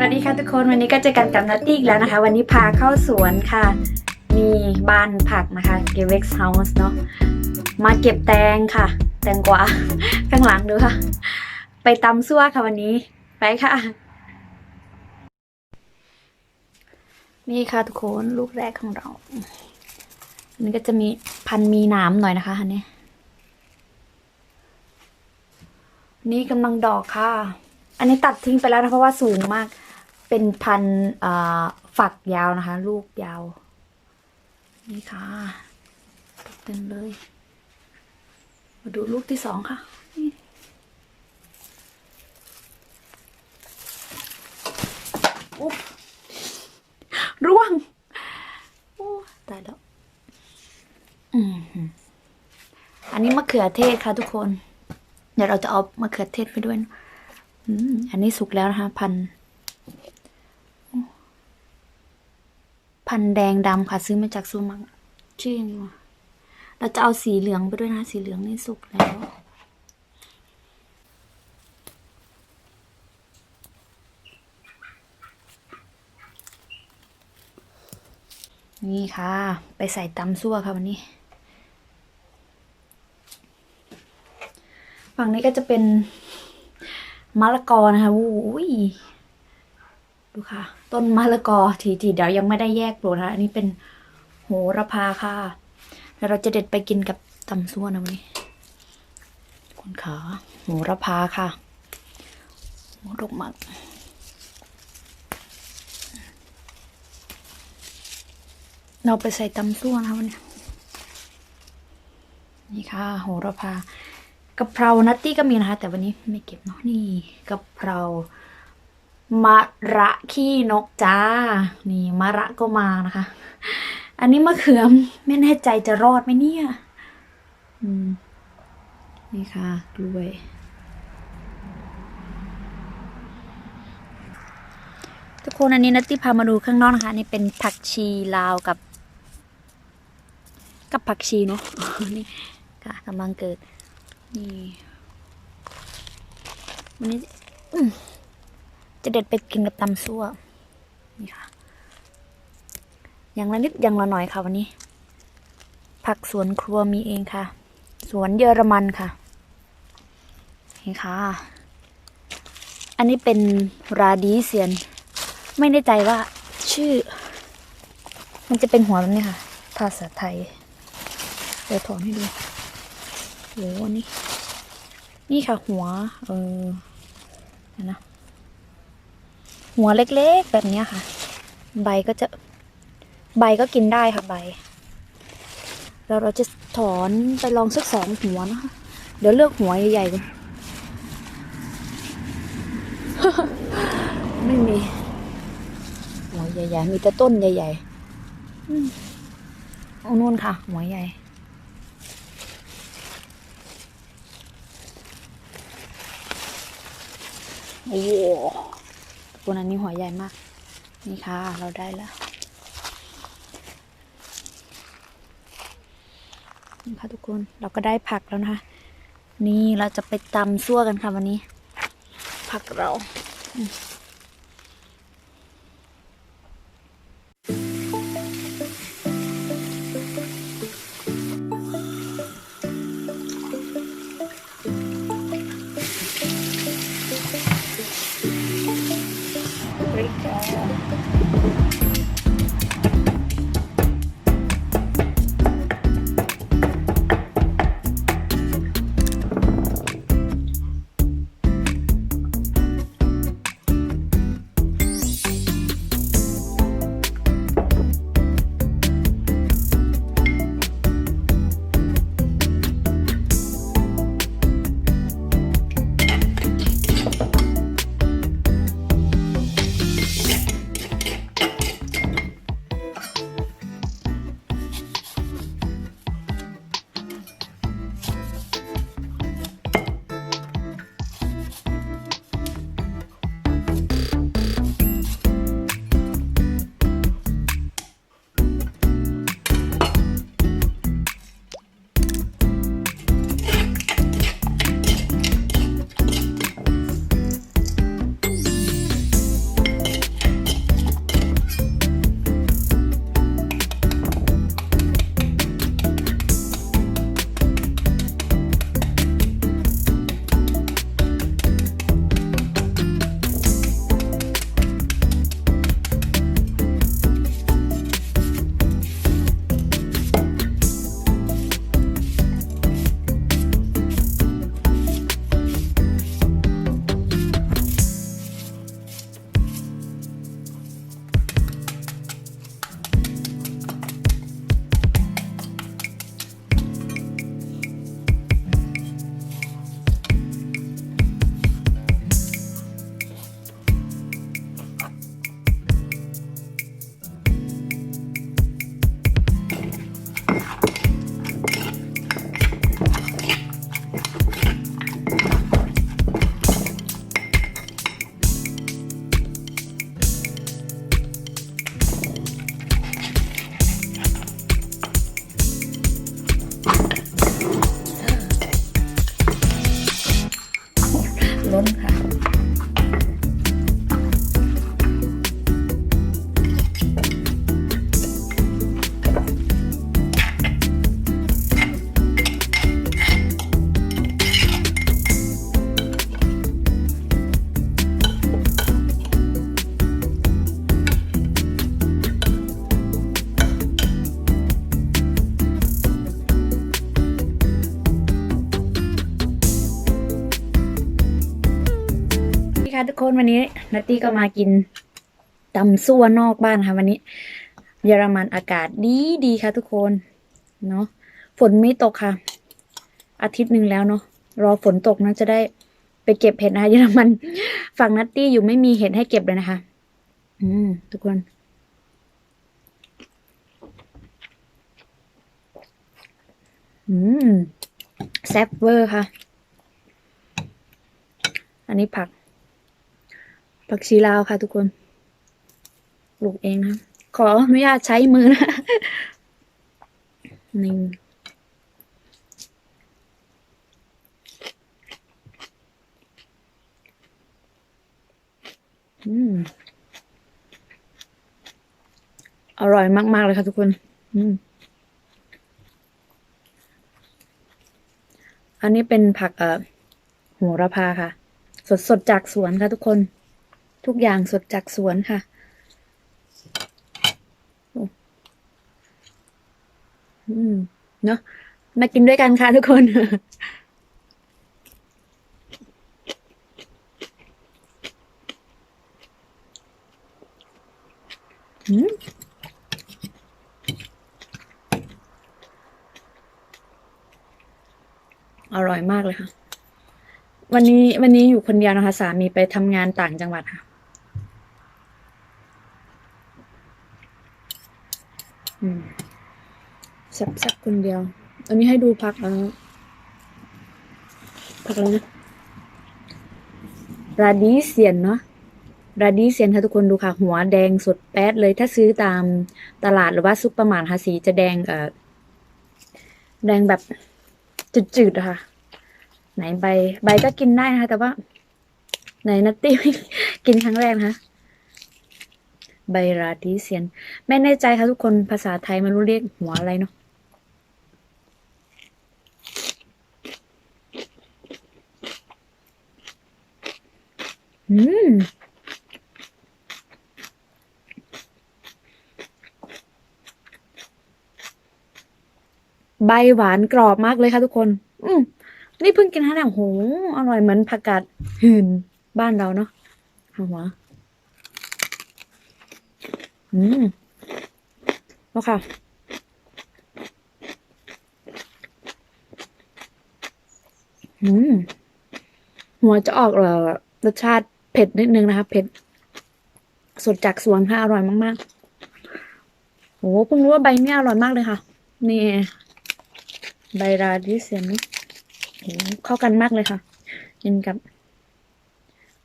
สวัสดีค่ะทุกคนวันนี้ก็เจอกันกับนัตตี้อีกแล้วนะคะ วันนี้พาเข้าสวนค่ะ มีบ้านผักนะคะเกเว็กซ์เฮาส์เนาะมาเก็บแตงค่ะ แตงกวาข้างหลังดูค่ะ ไปตำซั่วค่ะวันนี้ ไปค่ะ นี่ค่ะทุกคนลูกแรกของเราอันนี้ก็จะมีพันมีหนามหน่อยนะคะอันนี้นี่กำลังดอกค่ะ อันนี้ตัดทิ้งไปแล้วนะเพราะว่าสูงมาก เป็นพันฝักยาวนะคะ ลูกยาว นี่ค่ะเต็มเลย มาดูลูกที่สองค่ะนี่อุ๊บร่วงโอ้ตายแล้วอืมอันนี้มะเขือเทศค่ะทุกคน เดี๋ยวเราจะเอามะเขือเทศไปด้วยอืมอันนี้สุกแล้วนะคะ พัน พันธุ์แดงดำค่ะ ซื้อมาจากซูมังชื่อยังไงวะเราจะเอาสีเหลืองไปด้วยนะ สีเหลืองนี่สุกแล้ว นี่ค่ะ ไปใส่ตำซั่วค่ะวันนี้ ฝั่งนี้ก็จะเป็นมะละกอนะคะอุ้ย ดูค่ะ ต้นมะละกอทีทีเดี๋ยวยังไม่ได้แยกปลูกนะ อันนี้เป็นโหระพาค่ะ แล้วเราจะเด็ดไปกินกับตำซั่วนะวันนี้คุณขาโหระพาค่ะโหดกมากเราไปใส่ตำซั่วนะวันนี้นี่ค่ะ โหระพากะเพรานัตตี้ก็มีนะคะ แต่วันนี้ไม่เก็บเนาะนี่กะเพรา มะระขี้นกจ้า นี่มะระก็มานะคะ อันนี้มะเขือมไม่แน่ใจจะรอดไหมเนี่ยอืมนี่ค่ะกล้วย ทุกคนอันนี้นัตตี้พามาดูข้างนอกนะคะ นี่เป็นผักชีลาวกับ กับผักชีเนาะนี่ค่ะกำลังเกิด นี่วันนี้ จะเด็ดไปกินกับตำซั่วนี่ค่ะ อย่างละนิดอย่างละหน่อยค่ะวันนี้ ผักสวนครัวมีเองค่ะ สวนเยอรมันค่ะนี่ค่ะ อันนี้เป็นราดีเซียน ไม่แน่ใจว่าชื่อ มันจะเป็นหัวแบบนี้ค่ะ ภาษาไทย เดี๋ยวถอนให้ดูโหนี่นี่ค่ะหัว เออนะ หัวเล็กๆ แบบนี้ค่ะ ใบก็จะใบก็กินได้ค่ะใบ แล้วเราจะถอนไปลองสักสองหัวนะคะ เดี๋ยวเลือกหัวใหญ่ๆก่อนไม่มี หัวใหญ่ๆ มีแต่ต้นใหญ่ๆเอานู่นค่ะ หัวใหญ่โอ้ ตัวนั้นนี่หัวใหญ่มาก นี่ค่ะ เราได้แล้วนี่ค่ะทุกคนเราก็ได้ผักแล้วนะคะ นี่เราจะไปตำซั่วกันค่ะวันนี้ ผักเรา ค่ะทุกคนวันนี้นัตตี้ก็มากินตำซั่วนอกบ้านค่ะ วันนี้ เยอรมันอากาศดีดีค่ะ ทุกคนเนาะฝนไม่ตกค่ะ อาทิตย์หนึ่งแล้วเนาะรอฝนตกนะจะได้ไปเก็บเห็ดนะคะเยอรมันฝั่งนัตตี้อยู่ไม่มีเห็ดให้เก็บเลยนะคะ อืม ทุกคน อืมแซ่บเวอร์ค่ะ อันนี้ผัก ผักชีลาวค่ะทุกคนปลูกเองนะขออนุญาตใช้มือนะหนี่อืมอร่อยมาก ๆ เลยค่ะทุกคน อันนี้เป็นผักเอ่อโหระพาค่ะ สดสดจากสวนค่ะทุกคน ทุกอย่างสดจากสวนค่ะอ้อืม เนอะมากินด้วยกันค่ะทุกคน อืมอร่อยมากเลยค่ะ วันนี้วันนี้อยู่คนเดียวนะคะ สามีไปทำงานต่างจังหวัดค่ะ อืม สับสับคนเดียว อันนี้ให้ดูพักเออพักอะไรนะราดีเซียนเนาะราดีเซียนค่ะทุกคนดูค่ะ หัวแดงสดแป๊ดเลย ถ้าซื้อตามตลาดหรือว่าซุปเปอร์มาร์ทค่ะสีจะแดงเอ่อแดงแบบจืดๆอะค่ะ ไหนใบ ใบก็กินได้นะคะ แต่ว่า ไหนนัตตี้กินครั้งแรกนะคะใบราดีเซียน ไม่แน่ใจค่ะทุกคนภาษาไทยไม่รู้เรียกหัวอะไรเนาะ อืมใบหวานกรอบมากเลยค่ะทุกคน อืมนี่เพิ่งกินครั้งแรกโหอร่อยเหมือนผักกาดหืนบ้านเราเนาะหัวอืมแล้วค่ะอืม หัวจะออกเอ่อรสชาติ เผ็ดนิดนึงนะคะ เผ็ด สดจากสวนค่ะ อร่อยมากๆโอ้เพิ่งรู้ว่าใบเนี้ยอร่อยมากเลยค่ะ นี่ ใบราดิเซียนนี่โอ้เข้ากันมากเลยค่ะกินกับ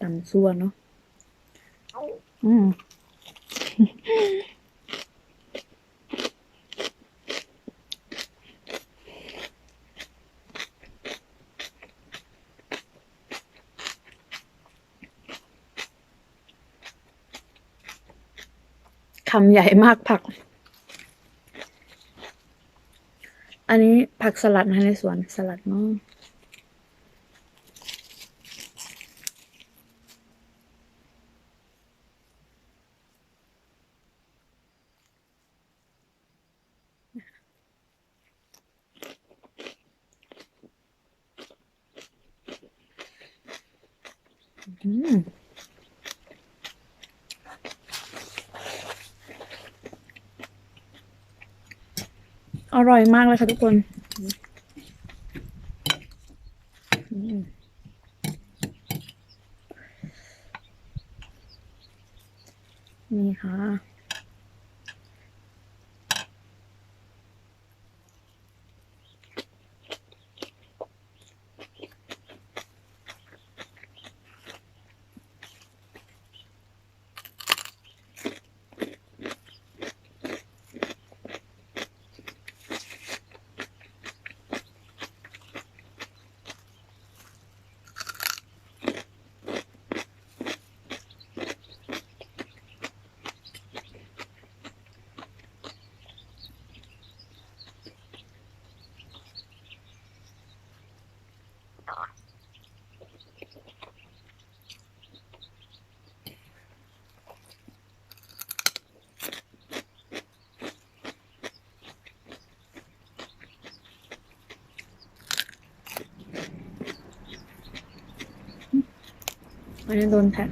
ตำซัวเนาะอืมำใหญ่มากผัก อันนี้ผักสลัดนะคะในสวนสลัดเนาะอืม อร่อยมากเลยค่ะทุกคนอืมนี่ค่ะ อ วันนี้โดนแท็ก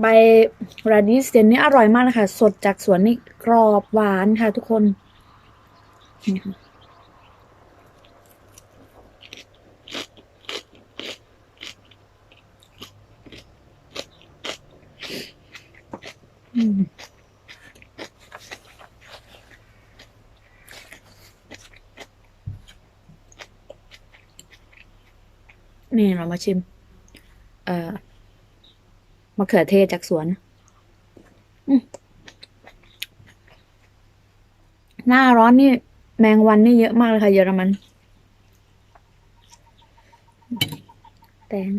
ใบราดิสเซนนี่อร่อยมากเลยค่ะสดจากสวนนี่กรอบหวานค่ะทุกคนนี่ค่ะอืม นี่เรามาชิม เอ่อมะเขือเทศจากสวน หน้าร้อนนี่ แมงวันนี่เยอะมากเลยค่ะเยอรมัน แตง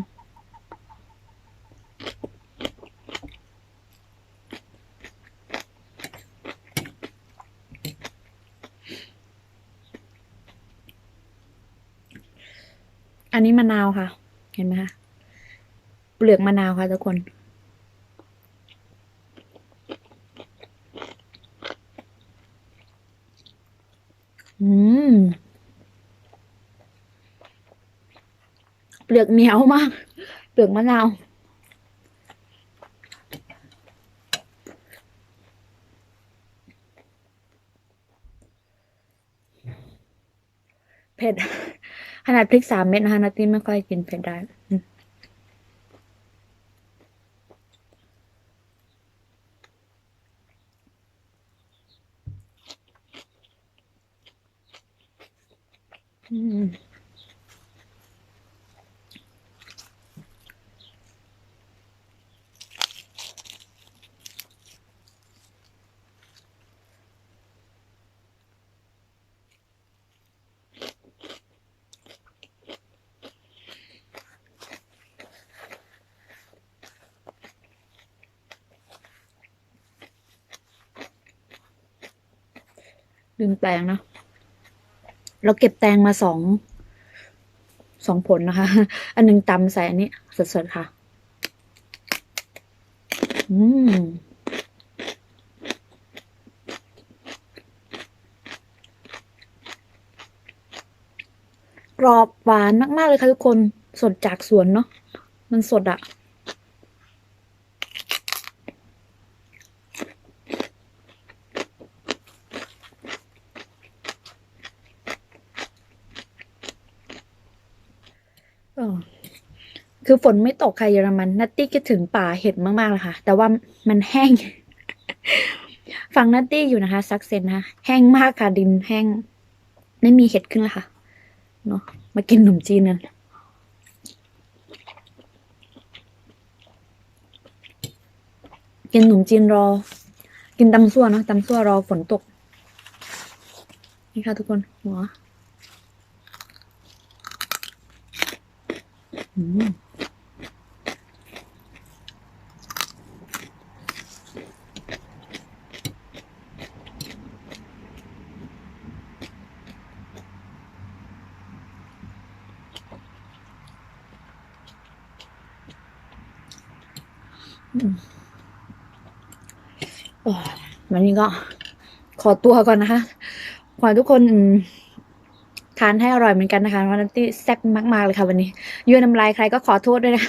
อันนี้มะนาวค่ะ เห็นไหมคะเปลือกมะนาวค่ะทุกคน อืม เปลือกเหนียวมาก เปลือกมะนาว เผ็ด ขนาดพริกสามเม็ดนะคะนาตี้ไม่ค่อยกินเผ็ดได้อืม ลืมแตงนะ เราเก็บแตงมาสองสองผลนะคะ อันหนึงตำใส่อันนี้สดๆค่ะ อืมกรอบหวานมาก ๆ เลยค่ะทุกคนสดจากสวนเนาะมันสดอะ คือฝนไม่ตกค่ะเยอรมัน นัตตี้คิดถึงป่าเห็ดมากๆเลยค่ะ แต่ว่ามันแห้ง ฟังนัตตี้อยู่นะคะ ซักเซนนะคะแห้งมากค่ะดินแห้ง ไม่มีเห็ดขึ้นแล้วค่ะ เนาะมากินขนมจีนกันกินขนมจีนรอ กินตำซั่วเนาะตำซั่วรอฝนตก นี่ค่ะทุกคนหัว อืม โอ้ย วันนี้ก็ขอตัวก่อนนะคะ ขอทุกคนทานให้อร่อยเหมือนกันนะคะวันนี้แซ่บมาก ๆ เลยค่ะวันนี้ ยืนน้ำลายใครก็ขอโทษด้วยนะ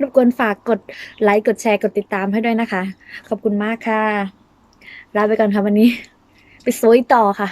รบกวนฝากกดไลค์กดแชร์กดติดตามให้ด้วยนะคะ ขอบคุณมากค่ะลาไปก่อนค่ะวันนี้ ไปซวยต่อค่ะ